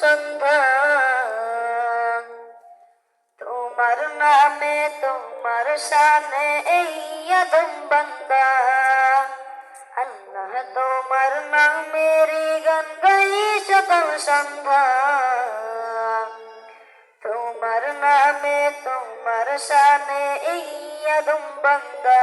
সন্ধ্যা তোমার নামে, তোমার শানে এই আদম বান্দা। আল্লাহ তোমার নামেরই গান গাই সকাল সন্ধ্যা। তোমার নামে, তোমার শানে এই আদম বান্দা।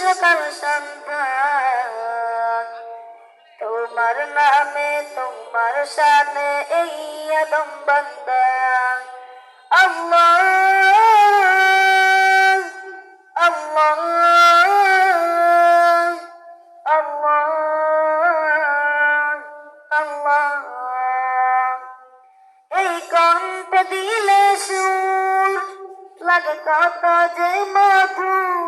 সকাল সন্ধ্যা তোমার নামে, তোমার শানে এই আদম বান্দা। আল্লাহ আল্লাহ আল্লাহ আল্লাহ। এই কণ্ঠ দিলে সুর, লাগে কত যে মধুর।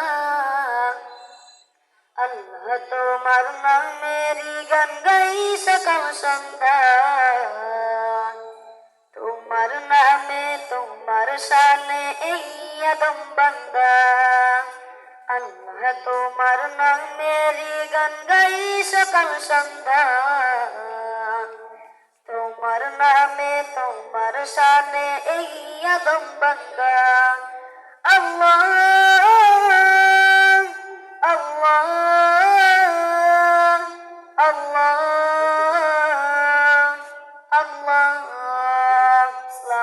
তোমার নামেরই গান গাই সকাল সন্ধ্যা তোমার নামে, তোমার শানে এই আদম বান্দা। আল্লাহ, তোমার নামেরই গান গাই সকাল সন্ধ্যা তোমার নামে, তোমার শানে এই আদম বান্দা।